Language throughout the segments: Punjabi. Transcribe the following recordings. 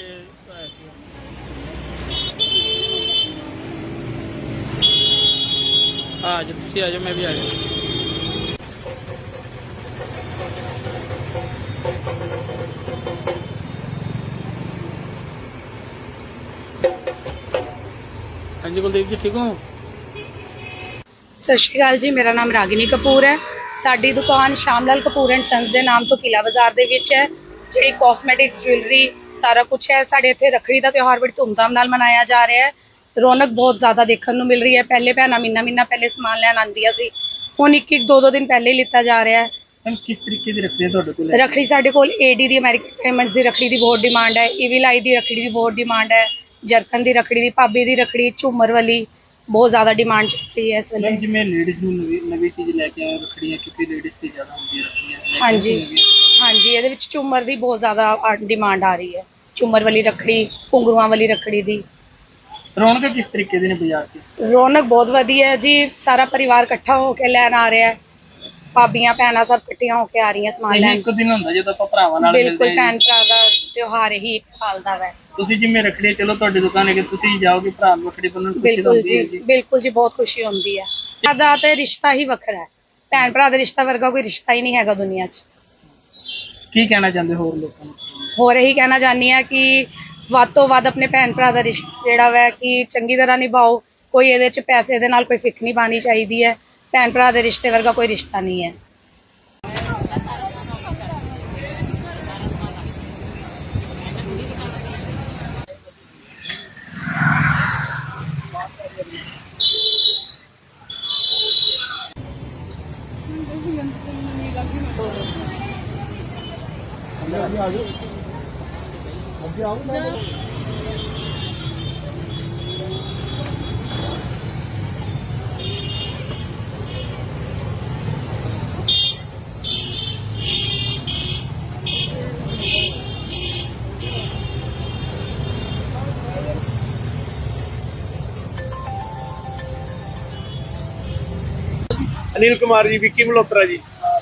ਪਿੱਛੇ ਆਇਆ ਸੀ ਆ ਜਾ, ਤੁਸੀਂ ਆ ਜਾਓ, ਮੈਂ ਵੀ ਆ ਗਿਆ ਹਾਂਜੀ ਕੁਲਦੀਪ ਜੀ, ਠੀਕ ਹੋ? ਸਤਿ ਸ਼੍ਰੀ ਅਕਾਲ ਜੀ, ਮੇਰਾ ਨਾਮ ਰਾਗਿਨੀ ਕਪੂਰ ਹੈ। ਸਾਡੀ ਦੁਕਾਨ ਸ਼ਾਮਲਾਲ ਕਪੂਰ ਐਂਡ ਸੰਸ ਦੇ ਨਾਮ ਤੋਂ ਕਿਲਾ ਬਾਜ਼ਾਰ ਦੇ ਵਿੱਚ ਹੈ। ਜਿਹੜੀ ਕਾਸਮੈਟਿਕਸ ਜੁਐਲਰੀ ਸਾਰਾ ਕੁਝ ਹੈ ਸਾਡੇ ਇੱਥੇ ਰੱਖੜੀ ਦਾ ਤਿਉਹਾਰ ਬੜੀ ਧੂਮਧਾਮ ਨਾਲ ਮਨਾਇਆ ਜਾ ਰਿਹਾ ਹੈ। ਰੌਣਕ ਬਹੁਤ ਜ਼ਿਆਦਾ ਦੇਖਣ ਨੂੰ ਮਿਲ ਰਹੀ ਹੈ। ਪਹਿਲੇ ਭੈਣਾਂ ਮਹੀਨਾ ਮਹੀਨਾ ਪਹਿਲੇ ਸਮਾਨ ਲੈਣ ਆਉਂਦੀਆਂ ਸੀ। ਹੁਣ ਇੱਕ ਇੱਕ ਦੋ ਦੋ ਦਿਨ ਪਹਿਲੇ ਹੀ ਲਿੱਤਾ ਜਾ ਰਿਹਾ ਹੈ। ਮੈਮ ਕਿਸ ਤਰੀਕੇ ਦੀ ਰੱਖਦੇ ਆ ਤੁਹਾਡੇ ਕੋਲ? ਰੱਖੜੀ ਸਾਡੇ ਕੋਲ ਏਡੀ ਦੀ ਅਮਰੀਕਨ ਪੇਮੈਂਟਸ ਦੀ ਰੱਖੜੀ ਦੀ ਬਹੁਤ ਡਿਮਾਂਡ ਹੈ। ਈਵਿਲ ਆਈ ਦੀ ਰੱਖੜੀ ਦੀ ਬਹੁਤ ਡਿਮਾਂਡ ਹੈ। ਜਰਕਨ ਦੀ ਰੱਖੜੀ ਦੀ ਭਾਬੀ ਦੀ ਰੱਖੜੀ ਝੂਮਰ ਵਾਲੀ ਬਹੁਤ ਜ਼ਿਆਦਾ ਡਿਮਾਂਡ ਚੱਲ ਰਹੀ ਹੈ ਇਸ ਵੇਲੇ। ਮੈਮ ਜਿਵੇਂ ਲੇਡੀਜ਼ ਨੂੰ ਨਵੀਂ ਨਵੀਂ ਚੀਜ਼ ਲੈ ਕੇ ਆਏ ਰੱਖੜੀਆਂ ਕਿਉਂਕਿ ਲੇਡੀਜ਼ ਤੇ ਜ਼ਿਆਦਾ ਹੁੰਦੀਆਂ ਰੱਖੜੀਆਂ। ਹਾਂਜੀ। ਹਾਂਜੀ ਇਹਦੇ ਵਿੱਚ ਝੂਮਰ ਦੀ ਬਹੁਤ ਜ਼ਿਆਦਾ ਡਿਮਾਂਡ ਆ ਰਹੀ ਹੈ। ਝੂਮਰ ਵਾਲੀ ਰੱਖੜੀ ਘੁੰਗਰੂਆਂ ਵਾਲੀ ਰੱਖੜੀ ਦੀ। ਰੌਣਕ ਕਿਸ ਤਰੀਕੇ ਦੀ ਨੇ ਬਾਜ਼ਾਰ 'ਚ? ਰੌਣਕ ਬਹੁਤ ਵਧੀਆ ਹੈ ਜੀ। ਸਾਰਾ ਪਰਿਵਾਰ ਇਕੱਠਾ ਹੋ ਕੇ ਲੈਣ ਆ ਰਿਹਾ ਹੈ। ਭਾਬੀਆਂ ਭੈਣਾਂ ਸਭ ਇਕੱਠੀਆਂ ਹੋ ਕੇ ਆ ਰਹੀਆਂ ਸਮਾਨ ਲੈਣ। ਇੱਕ ਦਿਨ ਹੁੰਦਾ ਜਦੋਂ ਆਪਾਂ ਭਰਾਵਾਂ ਨਾਲ ਮਿਲਦੇ ਬਿਲਕੁਲ ਭੈਣ। ਭਰਾ ਦਾ ਤਿਉਹਾਰ ਹੀ ਇੱਕ ਸਾਲ ਦਾ ਹੈ ਤੁਸੀਂ ਜਿਵੇਂ ਰੱਖੜੀ ਚਲੋ ਤੁਹਾਡੀ ਦੁਕਾਨ ਹੈ ਕਿ ਤੁਸੀਂ ਜਾਓਗੇ ਭਰਾ ਨੂੰ ਰੱਖੜੀ ਬੰਨਣ ਖੁਸ਼ੀ ਹੁੰਦੀ ਹੈ ਜੀ। ਬਿਲਕੁਲ ਜੀ ਬਹੁਤ ਖੁਸ਼ੀ ਹੁੰਦੀ ਹੈ। ਸਾਡਾ ਤੇ ਰਿਸ਼ਤਾ ਹੀ ਵੱਖਰਾ ਹੈ। ਭੈਣ ਭਰਾ ਦਾ ਰਿਸ਼ਤਾ ਵਰਗਾ ਕੋਈ ਰਿਸ਼ਤਾ ਹੀ ਨਹੀਂ ਹੈਗਾ ਦੁਨੀਆ 'ਚ। ਕੀ ਕਹਿਣਾ ਚਾਹੁੰਦੇ ਹੋਰ ਲੋਕਾਂ ਨੂੰ? ਹੋਰ ਇਹੀ ਕਹਿਣਾ ਚਾਹੁੰਦੀ ਹਾਂ ਕਿ ਵੱਧ ਤੋਂ ਵੱਧ ਆਪਣੇ ਭੈਣ ਭਰਾ ਦਾ ਰਿਸ਼ਤਾ ਜਿਹੜਾ ਵੈ ਕਿ ਚੰਗੀ ਤਰ੍ਹਾਂ ਨਿਭਾਓ। ਕੋਈ ਇਹਦੇ 'ਚ ਪੈਸੇ ਦੇ ਨਾਲ ਕੋਈ ਸਿੱਖ ਨਹੀਂ ਪਾਣੀ ਚਾਹੀਦੀ ਹੈ। ਭੈਣ ਭਰਾ ਦੇ ਰਿਸ਼ਤੇ ਵਰਗਾ ਕੋਈ ਰਿਸ਼ਤਾ ਨਹੀਂ ਹੈ। ਅਨਿਲ ਕੁਮਾਰ ਜੀ ਵਿੱਕੀ ਮਲਹੋਤਰਾ ਜੀ।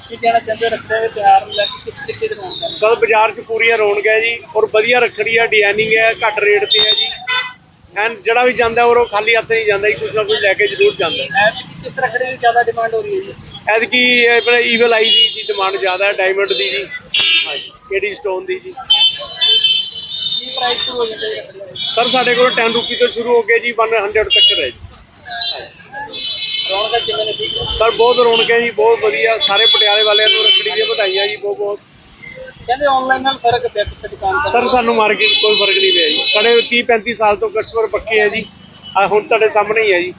ਕੀ ਕਹਿਣਾ ਚਾਹੁੰਦੇ ਨੂੰ ਲੈ ਰੌਣਕ ਹੈ ਸਭ ਬਾਜ਼ਾਰ 'ਚ ਪੂਰੀਆਂ ਰੌਣਕ ਹੈ ਜੀ ਔਰ ਵਧੀਆ ਰੱਖੜੀ ਆ ਡਿਜ਼ਾਈਨਿੰਗ ਹੈ ਘੱਟ ਰੇਟ ਤੇ ਹੈ ਜੀ। ਐਨ ਜਿਹੜਾ ਵੀ ਜਾਂਦਾ ਔਰ ਉਹ ਖਾਲੀ ਹੱਥ ਨਹੀਂ ਜਾਂਦਾ ਜੀ ਕੁਝ ਨਾ ਕੁਝ ਲੈ ਕੇ ਜ਼ਰੂਰ ਜਾਂਦਾ ਹੈ। ਐ ਕਿਸ ਰੱਖੜੀ ਦੀ ਜ਼ਿਆਦਾ ਡਿਮਾਂਡ ਹੋ ਰਹੀ ਹੈ ਜੀ। ਐਤਕੀ ਆਪਣੇ ਈਵਲ ਆਈ ਦੀ ਜੀ ਡਿਮਾਂਡ ਜ਼ਿਆਦਾ ਹੈ ਡਾਇਮੰਡ ਦੀ ਜੀ। ਹਾਂਜੀ ਕਿਹੜੀ ਸਟੋਨ ਦੀ ਜੀ? ਕੀ ਪ੍ਰਾਈਸ ਸ਼ੁਰੂ ਹੋ ਜਾਂਦੇ ਜੀ ਰੱਖੜੀ ਦੇ? ਸਰ ਸਾਡੇ ਕੋਲ 10 ਰੁਪਏ ਤੋਂ ਸ਼ੁਰੂ ਹੋ ਕੇ ਜੀ 100 ਤੱਕ ਹੈ ਜੀ। ਰੌਣਕ ਕਿਵੇਂ ਨੇ ਠੀਕ ਹੈ? ਸਰ ਬਹੁਤ ਰੌਣਕ ਹੈ ਜੀ ਬਹੁਤ ਵਧੀਆ। ਸਾਰੇ ਪਟਿਆਲੇ ਵਾਲਿਆਂ ਨੂੰ ਰੱਖੜੀ ਦੀਆਂ ਵਧਾਈਆਂ ਜੀ ਬਹੁਤ ਬਹੁਤ। ਕਹਿੰਦੇ ਆਨਲਾਈਨ ਨਾਲ ਫ਼ਰਕ ਪਿਆ ਕਿਸੇ ਦੁਕਾਨ ਸਰ ਸਾਨੂੰ ਮਾਰਕੀਟ ਕੋਈ ਫ਼ਰਕ ਨਹੀਂ ਪਿਆ ਜੀ। ਸਾਡੇ 30 35 ਸਾਲ ਤੋਂ ਕਸਟਮਰ ਪੱਕੇ ਹੈ ਜੀ। ਆ ਹੁਣ ਤੁਹਾਡੇ ਸਾਹਮਣੇ ਹੀ ਹੈ ਜੀ।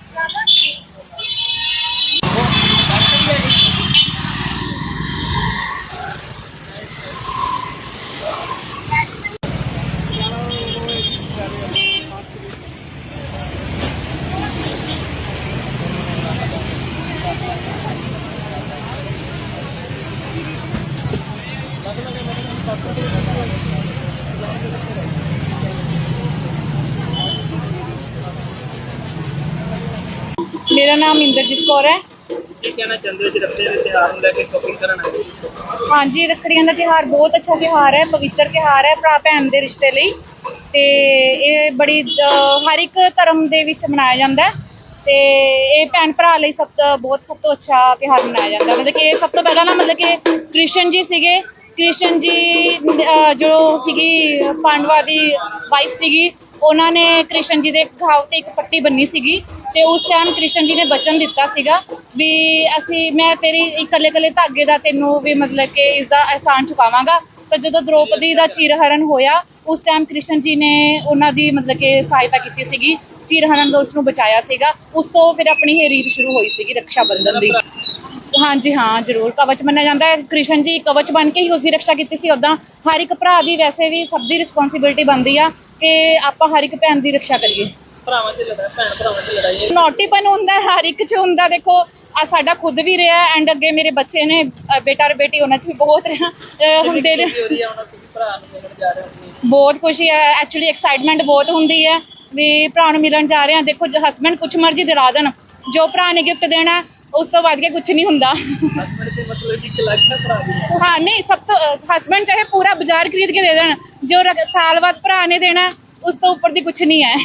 ਮੇਰਾ ਨਾਮ ਇੰਦਰਜੀਤ ਕੌਰ ਹੈ। ਕੀ ਕਹਿਣਾ ਚਾਹੁੰਦੇ ਹੋ ਜੀ ਰੱਖੜੀ ਦੇ ਤਿਉਹਾਰ ਨੂੰ ਲੈ ਕੇ ਸ਼ੋਪਿੰਗ ਕਰਨ ਆਏ ਹੋ? ਹਾਂਜੀ ਰੱਖੜੀਆਂ ਦਾ ਤਿਉਹਾਰ ਬਹੁਤ ਅੱਛਾ ਤਿਉਹਾਰ ਹੈ ਪਵਿੱਤਰ ਤਿਉਹਾਰ ਹੈ ਭਰਾ ਭੈਣ ਦੇ ਰਿਸ਼ਤੇ ਲਈ। ਤੇ ਇਹ ਬੜੀ ਅਹ, ਹਰ ਇੱਕ ਧਰਮ ਦੇ ਵਿੱਚ ਮਨਾਇਆ ਜਾਂਦਾ ਹੈ। ਤੇ ਇਹ ਭੈਣ ਭਰਾ ਲਈ ਸਭ ਤੋਂ ਬਹੁਤ ਸਭ ਤੋਂ ਅੱਛਾ ਤਿਉਹਾਰ ਮਨਾਇਆ ਜਾਂਦਾ ਹੈ। ਮਤਲਬ ਕਿ ਸਭ ਤੋਂ ਪਹਿਲਾਂ ਨਾ ਮਤਲਬ ਕਿ ਕ੍ਰਿਸ਼ਨ ਜੀ ਸੀਗੇ। ਕ੍ਰਿਸ਼ਨ ਜੀ ਅਹ, ਜੋ ਸੀਗੀ ਪਾਂਡਵਾ ਦੀ ਵਾਈਫ ਸੀਗੀ ਉਹਨਾਂ ਨੇ ਕ੍ਰਿਸ਼ਨ ਜੀ ਦੇ ਘਾਵ ਤੇ ਇੱਕ ਪੱਟੀ ਬੰਨੀ ਸੀਗੀ। ਤੇ ਉਸ ਟਾਈਮ ਕ੍ਰਿਸ਼ਨ ਜੀ ਨੇ ਬਚਨ ਦਿੱਤਾ ਸੀਗਾ ਵੀ ਅਸੀਂ, ਮੈਂ ਤੇਰੀ ਇਕੱਲੇ ਇਕੱਲੇ ਧਾਗੇ ਦਾ ਤੈਨੂੰ ਵੀ ਮਤਲਬ ਕਿ ਇਸ ਦਾ ਅਹਿਸਾਨ ਚੁਕਾਵਾਂਗਾ ਤਾਂ ਜਦੋਂ ਦ੍ਰੋਪਦੀ ਦਾ ਚਿਰਹਰਨ ਹੋਇਆ, ਉਸ ਟਾਈਮ ਕ੍ਰਿਸ਼ਨ ਜੀ ਨੇ ਉਹਨਾਂ ਦੀ ਮਤਲਬ ਕਿ ਸਹਾਇਤਾ ਕੀਤੀ ਸੀਗੀ, ਚਿਰਹਰਨ ਤੋਂ ਉਸ ਨੂੰ ਬਚਾਇਆ ਸੀਗਾ। ਉਸ ਤੋਂ ਫਿਰ ਆਪਣੀ ਇਹ ਰੀਤ ਸ਼ੁਰੂ ਹੋਈ ਸੀਗੀ ਰੱਖਿਆ ਬੰਧਨ ਦੀ। ਹਾਂਜੀ, ਹਾਂ, ਜ਼ਰੂਰ। ਕਵਚ ਮੰਨਿਆ ਜਾਂਦਾ ਹੈ। ਕ੍ਰਿਸ਼ਨ ਜੀ ਕਵਚ ਬਣ ਕੇ ਹੀ ਉਸ ਦੀ ਰੱਖਿਆ ਕੀਤੀ ਸੀ। ਉਦਾਂ ਹਰ ਇੱਕ ਭਰਾ ਦੀ ਵੈਸੇ ਵੀ ਸਭ ਦੀ ਰਿਸਪੌਂਸਿਬਿਲਟੀ ਬਣਦੀ ਆ ਕਿ ਆਪਾਂ ਹਰ ਇੱਕ ਭੈਣ ਦੀ ਰੱਖਿਆ ਕਰੀਏ। ਭਰਾਵਾਂ 'ਚ ਲੜਾਈ ਭੈਣ ਭਰਾਵਾਂ 'ਚ ਲੜਾਈ ਹੈ। ਨੋਟੀਪਨ ਹੁੰਦਾ ਹੈ, ਹਰ ਇੱਕ ਚ ਹੁੰਦਾ ਦੇਖੋ ਆ ਸਾਡਾ ਖੁਦ ਵੀ ਰਿਹਾ ਐਂਡ ਅੱਗੇ ਮੇਰੇ ਬੱਚੇ ਨੇ ਅ, ਬੇਟਾ ਔਰ ਬੇਟੀ ਉਹਨਾਂ ਚ ਵੀ ਬਹੁਤ ਰਿਹਾ। ਅ, ਹੁੰਦੇ ਨੇ ਹੋ ਰਹੀ ਹੈ ਉਹਨਾਂ ਤੁਸੀਂ ਭਰਾ ਨੂੰ ਮਿਲਣ ਜਾ ਰਹੇ ਹੋ ਆਪਣੀ ਬਹੁਤ ਖੁਸ਼ੀ ਹੈ ਐਕਚੁਅਲੀ ਐਕਸਾਈਟਮੈਂਟ ਬਹੁਤ ਹੁੰਦੀ ਹੈ ਵੀ ਭਰਾ ਨੂੰ ਮਿਲਣ ਜਾ ਰਹੇ ਹਾਂ। ਦੇਖੋ ਜੋ ਹਸਬੰਡ ਕੁਛ ਮਰਜ਼ੀ ਦਿਲਾ ਦੇਣ ਜੋ ਭਰਾ ਨੇ ਗਿਫਟ ਦੇਣਾ ਹੈ, ਉਸ ਤੋਂ ਬਾਅਦ ਕੇ ਕੁਝ ਨਹੀਂ ਹੁੰਦਾ। ਹਸਬੰਡ ਤੇ ਮਤਲਬ ਕਿ ਇੱਕ ਲੱਖ ਦਾ ਭਰਾ ਵੀ ਹੈ। ਹਾਂ ਨਹੀਂ ਸਭ ਤੋਂ ਹਸਬੰਡ ਚਾਹੇ ਪੂਰਾ ਬਾਜ਼ਾਰ ਖਰੀਦ ਕੇ ਦੇ ਦੇਣ ਜੋ ਰ- ਸਾਲ ਬਾਅਦ ਭਰਾ ਨੇ ਦੇਣਾ ਉਸ ਤੋਂ ਉੱਪਰ ਦੀ ਕੁਝ ਨਹੀਂ ਹੈ।